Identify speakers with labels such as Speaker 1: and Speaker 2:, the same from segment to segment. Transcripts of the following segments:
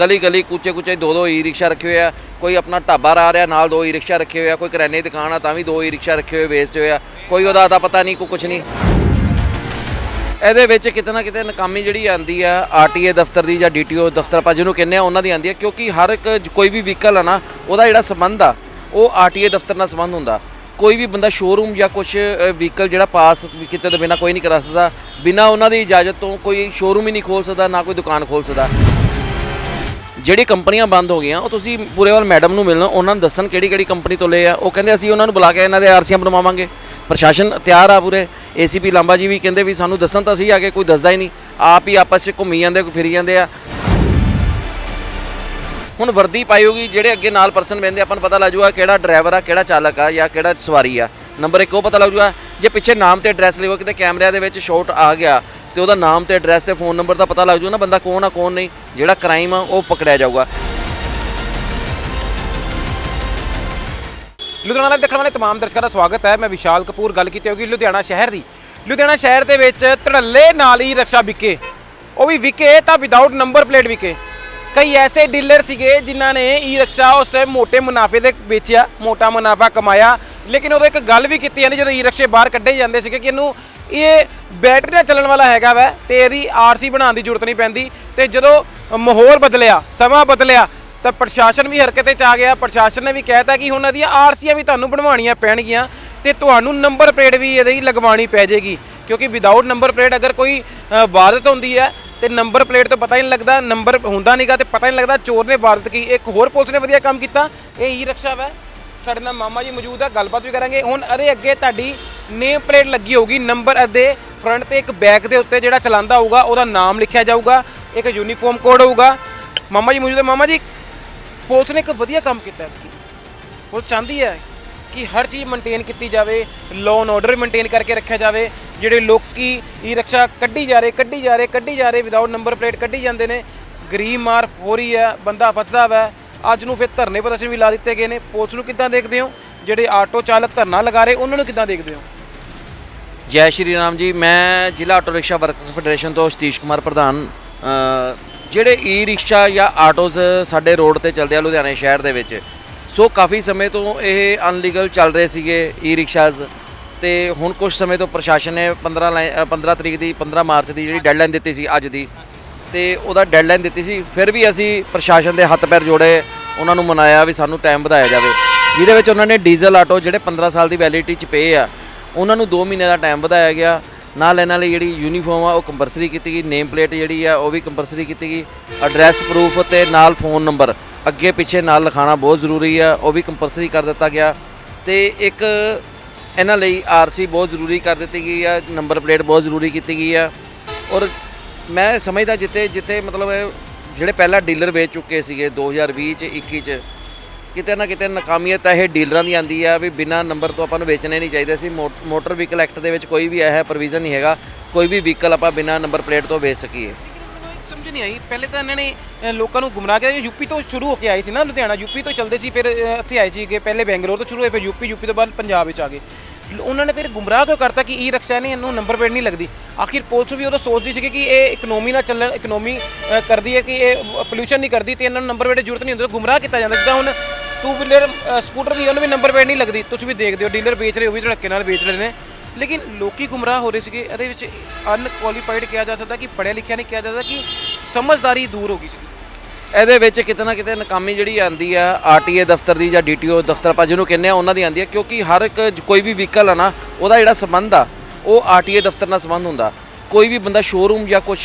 Speaker 1: ਗਲੀ ਗਲੀ ਕੂਚੇ ਕੂਚੇ ਦੋ ਦੋ ਈ ਰਿਕਸ਼ਾ ਰੱਖੇ ਹੋਏ ਆ। ਕੋਈ ਆਪਣਾ ਢਾਬਾ ਰਾ ਰਿਹਾ, ਨਾਲ ਦੋ ਈ ਰਿਕਸ਼ਾ ਰੱਖੇ ਹੋਏ ਆ। ਕੋਈ ਕਰਿਆਨੇ ਦੀ ਦੁਕਾਨ ਆ, ਤਾਂ ਵੀ ਦੋ ਈ ਰਿਕਸ਼ਾ ਰੱਖੇ ਹੋਏ, ਵੇਚਦੇ ਹੋਏ ਆ। ਕੋਈ ਉਹਦਾ ਤਾਂ ਪਤਾ ਨਹੀਂ ਕੋਈ ਕੁਛ ਨਹੀਂ। ਇਹਦੇ ਵਿੱਚ ਕਿਤੇ ਨਾ ਕਿਤੇ ਨਾਕਾਮੀ ਜਿਹੜੀ ਆਂਦੀ ਆ ਆਰਟੀਏ ਦਫ਼ਤਰ ਦੀ ਜਾਂ ਡੀਟੀਓ ਦਫ਼ਤਰ, ਆਪਾਂ ਜਿਹਨੂੰ ਕਹਿੰਦੇ ਆ, ਉਹਨਾਂ ਦੀ ਆਂਦੀ ਆ। ਕਿਉਂਕਿ ਹਰ ਇੱਕ ਜ- ਕੋਈ ਵੀ ਵਹੀਕਲ ਆ ਨਾ, ਉਹਦਾ ਜਿਹੜਾ ਸੰਬੰਧ ਆ, ਉਹ ਆਰਟੀਏ ਦਫ਼ਤਰ ਨਾਲ ਸੰਬੰਧ ਹੁੰਦਾ। ਕੋਈ ਵੀ ਬੰਦਾ ਸ਼ੋਰੂਮ ਜਾਂ ਕੁਝ ਵਹੀਕਲ ਜਿਹੜਾ ਪਾਸ ਕਿਤੇ ਤੋਂ ਬਿਨਾ ਕੋਈ ਨਹੀਂ ਕਰਾ ਸਕਦਾ। ਬਿਨਾ ਉਹਨਾਂ ਦੀ ਇਜਾਜ਼ਤ ਤੋਂ ਕੋਈ ਸ਼ੋਰੂਮ ਹੀ ਨਹੀਂ ਖੋਲ ਸਕਦਾ, ਨਾ ਕੋਈ ਦੁਕਾਨ ਖੋਲ ਸਕਦਾ। ਜਿਹੜੀ ਕੰਪਨੀਆਂ ਬੰਦ ਹੋ ਗਈਆਂ, ਉਹ ਤੁਸੀਂ ਪੂਰੇ ਵਾਲ ਮੈਡਮ ਨੂੰ ਮਿਲਣਾ, ਉਹਨਾਂ ਨੂੰ ਦੱਸਣ ਕਿਹੜੀ ਕਿਹੜੀ ਕੰਪਨੀ ਤੋਂ ਲਏ ਆ। ਉਹ ਕਹਿੰਦੇ ਅਸੀਂ ਉਹਨਾਂ ਨੂੰ ਬੁਲਾ ਕੇ ਇਹਨਾਂ ਦੇ ਆਰਸੀਆਂ ਬਣਵਾਵਾਂਗੇ। ਪ੍ਰਸ਼ਾਸਨ ਤਿਆਰ ਆ ਪੂਰੇ। ਏਸੀਪੀ ਲਾਂਬਾ ਜੀ ਵੀ ਕਹਿੰਦੇ ਵੀ ਸਾਨੂੰ ਦੱਸਣ ਤਾਂ ਸਹੀ ਆ ਕੇ ਕੋਈ ਦੱਸਦਾ ਹੀ ਨਹੀਂ। ਆਪ ਹੀ ਆਪਸ ਵਿੱਚ ਘੁੰਮੀ ਜਾਂਦੇ, ਕੋਈ ਫਿਰੀ ਜਾਂਦੇ ਆ। ਹੁਣ ਵਰਦੀ ਪਾਈ ਹੋਗੀ ਜਿਹੜੇ ਅੱਗੇ ਨਾਲ ਪਰਸਨ ਬਹਿੰਦੇ, ਆਪਾਂ ਨੂੰ ਪਤਾ ਲੱਗ ਜਾਊਗਾ ਕਿਹੜਾ ਡਰਾਈਵਰ ਆ, ਕਿਹੜਾ ਚਾਲਕ ਆ ਜਾਂ ਕਿਹੜਾ ਸਵਾਰੀ ਆ। ਨੰਬਰ 1 ਉਹ ਪਤਾ ਲੱਗ ਜਾਊਗਾ ਜੇ ਪਿੱਛੇ ਨਾਮ ਤੇ ਐਡਰੈਸ ਲਿਖੋ, ਕਿਤੇ ਕੈਮਰਿਆਂ ਦੇ ਵਿੱਚ ਸ਼ਾਟ ਆ ਗਿਆ, ਤੇ ਉਹਦਾ ਨਾਮ ਤੇ ਐਡਰੈਸ ਤੇ ਫੋਨ ਨੰਬਰ ਦਾ ਪਤਾ ਲੱਗ ਜੂ ਨਾ ਬੰਦਾ ਕੌਣ ਆ, ਕੌਣ ਨਹੀਂ, ਜਿਹੜਾ ਕ੍ਰਾਈਮ ਆ, ਉਹ ਪਕੜਿਆ ਜਾਊਗਾ।
Speaker 2: ਲੁਧਿਆਣਾ ਲਾਈਵ ਦੇਖਣ ਵਾਲੇ ਤਮਾਮ ਦਰਸ਼ਕਾਂ ਦਾ ਸਵਾਗਤ ਹੈ। ਮੈਂ ਵਿਸ਼ਾਲ ਕਪੂਰ, ਗੱਲ ਕੀਤੀ ਹੋਗੀ ਲੁਧਿਆਣਾ ਸ਼ਹਿਰ ਦੀ। ਲੁਧਿਆਣਾ ਸ਼ਹਿਰ ਦੇ ਵਿੱਚ ਧੜੱਲੇ ਨਾਲ ਹੀ ਰਕਸ਼ਾ ਵਿਕੇ। ਉਹ ਵੀ ਵਿਕੇ ਤਾਂ ਵਿਦਾਊਟ ਨੰਬਰ ਪਲੇਟ ਵਿਕੇ। ਕਈ ਐਸੇ ਡੀਲਰ ਸੀਗੇ ਜਿਨ੍ਹਾਂ ਨੇ ਈ ਰਕਸ਼ਾ ਉਸ ਤੇ ਮੋٹے ਮੁਨਾਫੇ ਦੇ ਵੇਚਿਆ, ਮੋਟਾ ਮੁਨਾਫਾ ਕਮਾਇਆ। ਲੇਕਿਨ ਉਦੋਂ ਇੱਕ ਗੱਲ ਵੀ ਕੀਤੀ ਜਾਂਦੀ ਜਦੋਂ ਈ ਰਕਸ਼ੇ ਬਾਹਰ ਕੱਢੇ ਜਾਂਦੇ ਸੀਗੇ ਕਿ ਇਹਨੂੰ ਇਹ ਬੈਟਰੀ ਨਾਲ ਚੱਲਣ ਵਾਲਾ ਹੈਗਾ ਵੈ ਤੇ ਇਹਦੀ ਆਰਸੀ ਬਣਾਉਣ ਦੀ ਜ਼ਰੂਰਤ ਨਹੀਂ ਪੈਂਦੀ ਤੇ ਜਦੋਂ ਮਾਹੌਲ ਬਦਲਿਆ ਸਮਾਂ ਬਦਲਿਆ ਤਾਂ ਪ੍ਰਸ਼ਾਸਨ ਵੀ ਹਰਕਤ ਚ ਆ ਗਿਆ। ਪ੍ਰਸ਼ਾਸਨ ਨੇ ਵੀ ਕਹਿਤਾ ਕਿ ਹੁਣ ਇਹਦੀਆਂ ਆਰਸੀਆਂ ਵੀ ਤੁਹਾਨੂੰ ਬਣਵਾਉਣੀਆਂ ਪੈਣਗੀਆਂ ਤੇ ਤੁਹਾਨੂੰ ਨੰਬਰ ਪਲੇਟ ਵੀ ਇਹਦੀ ਲਗਵਾਉਣੀ ਪੈ ਜਾਏਗੀ। ਕਿਉਂਕਿ ਵਿਦਆਊਟ ਨੰਬਰ ਪਲੇਟ ਅਗਰ ਕੋਈ ਅ, ਹੁੰਦੀ ਹੈ ਤੇ ਨੰਬਰ ਪਲੇਟ ਤੋਂ ਪਤਾ ਹੀ ਨਹੀਂ ਲੱਗਦਾ ਨੰਬਰ ਹੁੰਦਾ ਨਹੀਂਗਾ ਤੇ ਪਤਾ ਹੀ ਨਹੀਂ ਲੱਗਦਾ ਚੋਰ ਨੇ ਵਾਰਦਾਤ ਕੀ। ਇੱਕ ਹੋਰ ਪੁਲਿਸ ਨੇ ਵਧੀਆ ਕੰਮ ਕੀਤਾ ਇਹ ਈ ਰਕਸ਼ਾ ਵੈ। ਸਾਡੇ ਨਾਲ ਮਾਮਾ ਜੀ ਮੌਜੂਦ ਆ, ਗੱਲਬਾਤ ਵੀ ਕਰਾਂਗੇ। ਹੁਣ ਅਰੇ ਅੱਗੇ ਤੁਹਾਡੀ ਨੇਮ ਪਲੇਟ ਲੱਗੀ ਹੋਊਗੀ ਨੰਬਰ ਇਹਦੇ ਫਰੰਟ ਤੇ, ਇੱਕ ਬੈਕ ਦੇ ਉੱਤੇ ਜਿਹੜਾ ਚਲਾਉਂਦਾ ਹੋਊਗਾ, ਉਹਦਾ ਨਾਮ ਲਿਖਿਆ ਜਾਊਗਾ, ਇੱਕ ਯੂਨੀਫਾਰਮ ਕੋਡ ਹੋਊਗਾ। ਮਾਮਾ ਜੀ ਮੌਜੂਦ ਹੈ ਮਾਮਾ ਜੀ, ਪੁਲਿਸ ਨੇ ਇੱਕ ਵਧੀਆ ਕੰਮ ਕੀਤਾ ਹੈ ਪੁਲਿਸ ਚਾਹੁੰਦੀ ਹੈ ਕਿ ਹਰ ਚੀਜ਼ ਮੇਨਟੇਨ ਕੀਤੀ ਜਾਵੇ ਲਾਅ ਐਂਡ ਆਰਡਰ ਮੇਨਟੇਨ ਕਰਕੇ ਰੱਖਿਆ ਜਾਵੇ, ਜਿਹੜੇ ਲੋਕੀ ਈ ਰਕਸ਼ਾ ਕੱਢੀ ਜਾ ਰਹੇ, ਕੱਢੀ ਜਾ ਰਹੇ, ਕੱਢੀ ਜਾ ਰਹੇ ਵਿਦਆਊਟ ਨੰਬਰ ਪਲੇਟ ਕੱਢੀ ਜਾਂਦੇ ਨੇ। ਗਰੀਬ ਮਾਰ ਹੋ ਰਹੀ ਹੈ, ਬੰਦਾ ਫਸਦਾ ਵੈ। ਅੱਜ ਨੂੰ ਫਿਰ ਧਰਨੇ ਪ੍ਰਦਰਸ਼ਨ ਵੀ ਲਾ ਦਿੱਤੇ ਗਏ ਨੇ। ਪੁਲਿਸ ਨੂੰ ਕਿੱਦਾਂ ਦੇਖਦੇ ਹੋ? ਜਿਹੜੇ ਆਟੋ ਚਾਲਕ ਧਰਨਾ ਲਗਾ ਰਹੇ ਉਹਨਾਂ ਨੂੰ ਕਿੱਦਾਂ ਦੇਖਦੇ ਹੋ?
Speaker 1: ਜੈ ਸ਼੍ਰੀ ਰਾਮ ਜੀ ਮੈਂ ਜ਼ਿਲ੍ਹਾ ਆਟੋ ਰਿਕਸ਼ਾ ਵਰਕਰਸ ਫੈਡਰੇਸ਼ਨ ਤੋਂ ਸਤੀਸ਼ ਕੁਮਾਰ ਪ੍ਰਧਾਨ। ਜਿਹੜੇ ਈ ਰਿਕਸ਼ਾ ਜਾਂ ਆਟੋਜ਼ ਸਾਡੇ ਰੋਡ ਤੇ ਚੱਲਦੇ ਆ ਲੁਧਿਆਣੇ ਸ਼ਹਿਰ ਦੇ ਵਿੱਚ ਸੋ ਕਾਫੀ ਸਮੇਂ ਤੋਂ ਇਹ ਅਨਲੀਗਲ ਚੱਲ ਰਹੇ ਸੀਗੇ ਈ ਰਿਕਸ਼ਾਜ਼ ਤੇ ਹੁਣ ਕੁਝ ਸਮੇਂ ਤੋਂ ਪ੍ਰਸ਼ਾਸਨ ਨੇ 15 ਲਾਈ- ਅ, 15 ਤਰੀਕ ਦੀ 15 ਮਾਰਚ ਦੀ ਜਿਹੜੀ ਡੈਡਲਾਈਨ ਦਿੱਤੀ ਸੀ ਅੱਜ ਦੀ ਤੇ ਉਹਦਾ ਡੈਡਲਾਈਨ ਦਿੱਤੀ ਸੀ। ਫਿਰ ਵੀ ਅਸੀਂ ਪ੍ਰਸ਼ਾਸਨ ਦੇ ਹੱਥ ਪੈਰ ਜੋੜੇ, ਉਹਨਾਂ ਨੂੰ ਮਨਾਇਆ ਵੀ ਸਾਨੂੰ ਟਾਈਮ ਵਧਾਇਆ ਜਾਵੇ। ਜਿਹਦੇ ਵਿੱਚ ਉਹਨਾਂ ਨੇ ਡੀਜ਼ਲ ਆਟੋ ਜਿਹੜੇ 15 ਸਾਲ ਦੀ ਵੈਲਿਡਿਟੀ ਚ ਪਏ ਆ, ਉਹਨਾਂ ਨੂੰ 2 ਮਹੀਨੇ ਦਾ ਟਾਈਮ ਵਧਾਇਆ ਗਿਆ। ਨਾਲ ਇਹਨਾਂ ਲਈ ਜਿਹੜੀ ਯੂਨੀਫਾਰਮ ਆ, ਉਹ ਕੰਪਲਸਰੀ ਕੀਤੀ ਗਈ। ਨੇਮ ਪਲੇਟ ਜਿਹੜੀ ਆ, ਉਹ ਵੀ ਕੰਪਲਸਰੀ ਕੀਤੀ ਗਈ। ਐਡਰੈਸ ਪ੍ਰੂਫ ਤੇ ਨਾਲ ਫੋਨ ਨੰਬਰ ਅੱਗੇ ਪਿੱਛੇ ਨਾਲ ਲਿਖਾਣਾ ਬਹੁਤ ਜ਼ਰੂਰੀ ਆ, ਉਹ ਵੀ ਕੰਪਲਸਰੀ ਕਰ ਦਿੱਤਾ ਗਿਆ। ਤੇ ਇੱਕ ਇਹਨਾਂ ਲਈ ਆਰਸੀ ਬਹੁਤ ਜ਼ਰੂਰੀ ਕਰ ਦਿੱਤੀ ਗਈ ਆ ਨੰਬਰ ਪਲੇਟ ਬਹੁਤ ਜ਼ਰੂਰੀ ਕੀਤੀ ਗਈ ਆ। ਔਰ ਮੈਂ ਸਮਝਦਾ ਜਿੱਥੇ ਜਿੱਥੇ ਮਤਲਬ ਜਿਹੜੇ ਪਹਿਲਾਂ ਡੀਲਰ ਵੇਚ ਚੁੱਕੇ ਸੀਗੇ 2020 ਚ 21 ਚ, ਕਿਤੇ ਨਾ ਕਿਤੇ ਨਾਕਾਮੀਅਤ ਇਹ ਡੀਲਰਾਂ ਦੀ ਆਂਦੀ ਆ ਵੀ ਬਿਨਾਂ ਨੰਬਰ ਤੋਂ ਆਪਾਂ ਨੂੰ ਵੇਚਣੇ ਨਹੀਂ ਚਾਹੀਦੇ ਸੀ। ਮੋ- ਮੋਟਰ ਵਹੀਕਲ ਐਕਟ ਦੇ ਵਿੱਚ ਕੋਈ ਵੀ ਇਹ ਪ੍ਰੋਵੀਜ਼ਨ ਨਹੀਂ ਹੈਗਾ। ਕੋਈ ਵੀ ਵਹੀਕਲ ਆਪਾਂ ਬਿਨਾਂ ਨੰਬਰ ਪਲੇਟ ਤੋਂ ਵੇਚ ਸਕੀਏ।
Speaker 2: ਇੱਕ ਸਮਝ ਨਹੀਂ ਆਈ। ਪਹਿਲੇ ਤਾਂ ਇਹਨਾਂ ਨੇ ਲੋਕਾਂ ਨੂੰ ਗੁੰਮਰਾਹ ਕੀਤਾ। ਯੂਪੀ ਤੋਂ ਸ਼ੁਰੂ ਹੋ ਕੇ ਆਏ ਸੀ ਨਾ ਲੁਧਿਆਣਾ। ਯੂਪੀ ਤੋਂ ਚੱਲਦੇ ਸੀ, ਫਿਰ ਇੱਥੇ ਆਏ ਸੀਗੇ। ਪਹਿਲੇ ਬੈਂਗਲੌਰ ਤੋਂ ਸ਼ੁਰੂ ਹੋਏ, ਫਿਰ ਯੂਪੀ ਯੂਪੀ ਤੋਂ ਬਾਅਦ ਪੰਜਾਬ ਵਿੱਚ ਆ ਗਏ। ਉਹਨਾਂ ਨੇ ਫਿਰ ਗੁੰਮਰਾਹ ਕਿਉਂ ਕਰਤਾ ਕਿ ਈ ਰਕਸ਼ਾ ਨੇ ਇਹਨੂੰ ਨੰਬਰ ਪਲੇਟ ਨਹੀਂ ਲੱਗਦੀ? ਆਖਿਰ ਪੁਲਿਸ ਵੀ ਉਹਦਾ ਸੋਚਦੀ ਸੀ ਕਿ ਇਹ ਇਕਨੋਮੀ ਨਾਲ ਚੱਲਣ ਇਕਨੋਮੀ ਕਰਦੀ ਹੈ ਕਿ ਇਹ ਪੋਲੂਸ਼ਨ ਨਹੀਂ ਕਰਦੀ ਤੇ ਇਹਨਾਂ ਨੂੰ ਨੰਬਰ ਪਲੇਟ ਦੀ ਜ਼ਰੂਰਤ ਨਹੀਂ ਹੁੰਦੀ ਗੁੰਮਰਾਹ ਕੀਤਾ ਜਾਂਦਾ ਜਿੱਦਾਂ ਹੁਣ ਟੂ ਵੀਲਰ ਸਕੂਟਰ ਵੀ ਉਹਨੂੰ ਵੀ ਨੰਬਰ ਪਲੇਟ ਨਹੀਂ ਲੱਗਦੀ। ਤੁਸੀਂ ਵੀ ਦੇਖਦੇ ਹੋ ਡੀਲਰ ਵੇਚ ਰਹੇ, ਉਹ ਵੀ ਧੜਕੇ ਨਾਲ ਵੇਚ ਰਹੇ ਨੇ। ਲੇਕਿਨ ਲੋਕੀ ਗੁੰਮਰਾਹ ਹੋ ਰਹੇ ਸੀਗੇ, ਇਹਦੇ ਵਿੱਚ ਅਨਕੁਆਲੀਫਾਈਡ ਕਿਹਾ ਜਾ ਸਕਦਾ ਕਿ ਪੜ੍ਹਿਆ ਲਿਖਿਆ ਨਹੀਂ ਕਿਹਾ ਜਾ ਸਕਦਾ ਕਿ ਸਮਝਦਾਰੀ ਦੂਰ ਹੋ ਗਈ ਸੀ
Speaker 1: ਇਹਦੇ ਵਿੱਚ ਕਿਤੇ ਨਾ ਕਿਤੇ ਨਕਾਮੀ ਜਿਹੜੀ ਆਂਦੀ ਆ ਆਰਟੀਏ ਦਫ਼ਤਰ ਦੀ ਜਾਂ ਡੀਟੀਓ ਦਫ਼ਤਰ, ਆਪਾਂ ਜਿਹਨੂੰ ਕਹਿੰਦੇ ਆ, ਉਹਨਾਂ ਦੀ ਆਂਦੀ ਆ, ਕਿਉਂਕਿ ਹਰ ਇੱਕ ਕੋਈ ਵੀ ਵਹੀਕਲ ਆ ਨਾ, ਉਹਦਾ ਜਿਹੜਾ ਸੰਬੰਧ ਆ, ਉਹ ਆਰਟੀਏ ਦਫ਼ਤਰ ਨਾਲ ਸੰਬੰਧ ਹੁੰਦਾ। ਕੋਈ ਵੀ ਬੰਦਾ ਸ਼ੋਰੂਮ ਜਾਂ ਕੁਝ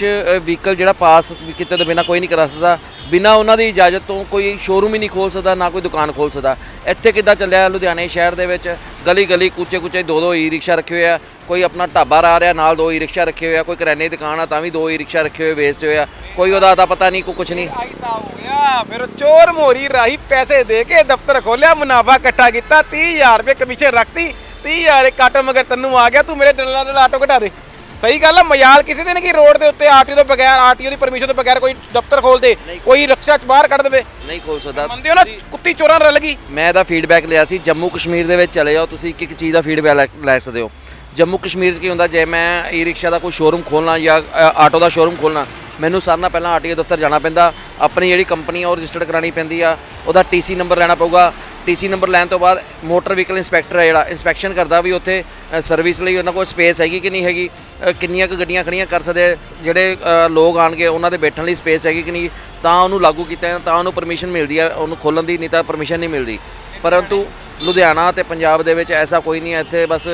Speaker 1: ਵਹੀਕਲ ਜਿਹੜਾ ਪਾਸ ਕਿਤੇ ਤੋਂ ਬਿਨਾ ਕੋਈ ਨਹੀਂ ਕਰਾ ਸਕਦਾ। ਬਿਨਾ ਉਹਨਾਂ ਦੀ ਇਜਾਜ਼ਤ ਤੋਂ ਕੋਈ ਸ਼ੋਰੂਮ ਹੀ ਨਹੀਂ ਖੋਲ ਸਕਦਾ, ਨਾ ਕੋਈ ਦੁਕਾਨ ਖੋਲ ਸਕਦਾ। ਇੱਥੇ ਕਿੱਦਾਂ ਚੱਲਿਆ ਲੁਧਿਆਣੇ ਸ਼ਹਿਰ ਦੇ ਵਿੱਚ? ਗਲੀ ਗਲੀ ਕੂਚੇ ਕੂਚੇ ਦੋ ਦੋ ਈ ਰਿਕਸ਼ਾ ਰੱਖੇ ਹੋਏ ਆ। ਕੋਈ ਆਪਣਾ ਢਾਬਾ ਰਾ ਰਿਹਾ, ਨਾਲ ਦੋ ਈ ਰਿਕਸ਼ਾ ਰੱਖੇ ਹੋਏ ਆ। ਕੋਈ ਕਰਿਆਨੇ ਦੀ ਦੁਕਾਨ ਆ, ਤਾਂ ਵੀ ਦੋ ਈ ਰਿਕਸ਼ਾ ਰੱਖੇ ਹੋਏ, ਵੇਚਦੇ ਹੋਏ ਆ। ਕੋਈ ਉਹਦਾ ਤਾਂ ਪਤਾ ਨਹੀਂ, ਕੋਈ ਕੁਝ ਨਹੀਂ।
Speaker 2: ਆਈਸਾ ਹੋ ਗਿਆ। ਫਿਰ ਚੋਰ ਮੋਰੀ ਰਾਹੀ ਪੈਸੇ ਦੇ ਕੇ ਦਫ਼ਤਰ ਖੋਲਿਆ, ਮੁਨਾਫਾ ਇਕੱਠਾ ਕੀਤਾ 30000 ਰੁਪਏ ਕਮਿਸ਼ਨ ਰੱਖਤੀ। 30000 ਇੱਕ ਆਟੋ ਮਗਰ ਤੈਨੂੰ ਆ ਗਿਆ, ਤੂੰ ਮੇਰੇ ਡੱਲਾ ਨਾਲ ਆਟੋ ਘਟਾ ਦੇ। ਸਹੀ ਗੱਲ ਆ ਮਜ਼ਾਲ ਕਿਸੇ ਦੇ ਨਹੀਂ ਕਿ ਰੋਡ ਦੇ ਉੱਤੇ ਆਰਟੀਓ ਤੋਂ ਬਗੈਰ ਆਰਟੀਓ ਦੀ ਪਰਮਿਸ਼ਨ ਤੋਂ ਬਗੈਰ ਕੋਈ ਦਫ਼ਤਰ ਖੋਲ ਦੇ ਕੋਈ ਰਕਸ਼ਾ ਚ ਬਾਹਰ ਕੱਢ ਦੇਵੇ।
Speaker 1: ਨਹੀਂ ਖੋਲ ਸਕਦਾ।
Speaker 2: ਮੰਨਦੇ ਹੋ ਨਾ ਕੁੱਤੀ ਚੋਰਾਂ ਨਾਲ ਰਲ ਗਈ।
Speaker 1: ਮੈਂ ਇਹਦਾ ਫੀਡਬੈਕ ਲਿਆ ਸੀ ਜੰਮੂ ਕਸ਼ਮੀਰ ਦੇ ਵਿੱਚ ਚਲੇ ਜਾਓ ਤੁਸੀਂ ਇੱਕ ਇੱਕ ਚੀਜ਼ ਦਾ ਫੀਡਬੈਕ ਲੈ ਸਕਦੇ ਹੋ। ਜੰਮੂ ਕਸ਼ਮੀਰ 'ਚ ਕੀ ਹੁੰਦਾ ਜੇ ਮੈਂ ਈ ਰਿਕਸ਼ਾ ਦਾ ਕੋਈ ਸ਼ੋਰੂਮ ਖੋਲਣਾ ਜਾਂ ਆਟੋ ਦਾ ਸ਼ੋਰੂਮ ਖੋਲਣਾ ਮੈਨੂੰ ਸਾਰਿਆਂ ਨਾਲ ਪਹਿਲਾਂ ਆਰਟੀਓ ਦਫ਼ਤਰ ਜਾਣਾ ਪੈਂਦਾ ਆਪਣੀ ਜਿਹੜੀ ਕੰਪਨੀ ਆ ਉਹ ਰਜਿਸਟਰਡ ਕਰਾਣੀ ਪੈਂਦੀ ਆ ਉਹਦਾ ਟੀਸੀ ਨੰਬਰ ਲੈਣਾ ਪਊਗਾ ਟੀਸੀ ਨੰਬਰ ਲੈਣ ਤੋਂ ਬਾਅਦ ਮੋਟਰ ਵਹੀਕਲ ਇੰਸਪੈਕਟਰ ਹੈ ਜਿਹੜਾ ਇਨਸਪੈਕਸ਼ਨ ਕਰਦਾ ਵੀ ਉੱਥੇ ਸਰਵਿਸ ਲਈ ਉਹਨਾਂ ਕੋਲ ਸਪੇਸ ਹੈਗੀ ਕਿ ਨਹੀਂ ਹੈਗੀ ਕਿੰਨੀਆਂ ਕੁ ਗੱਡੀਆਂ ਖੜੀਆਂ ਕਰ ਸਕਦੇ ਜਿਹੜੇ ਲੋਕ ਆਣਗੇ ਉਹਨਾਂ ਦੇ ਬੈਠਣ ਲਈ ਸਪੇਸ ਹੈਗੀ ਕਿ ਨਹੀਂ ਤਾਂ ਉਹਨੂੰ ਲਾਗੂ ਕੀਤਾ ਜਾਂਦਾ, ਤਾਂ ਉਹਨੂੰ ਪਰਮਿਸ਼ਨ ਮਿਲਦੀ ਹੈ ਉਹਨੂੰ ਖੋਲਣ ਦੀ ਨਹੀਂ ਤਾਂ ਪਰਮਿਸ਼ਨ ਨਹੀਂ ਮਿਲਦੀ। ਪਰੰਤੂ ਲੁਧਿਆਣਾ ਤੇ ਪੰਜਾਬ ਦੇ ਵਿੱਚ ਐਸਾ ਕੋਈ ਨਹੀਂ ਹੈ ਇੱਥੇ ਬਸ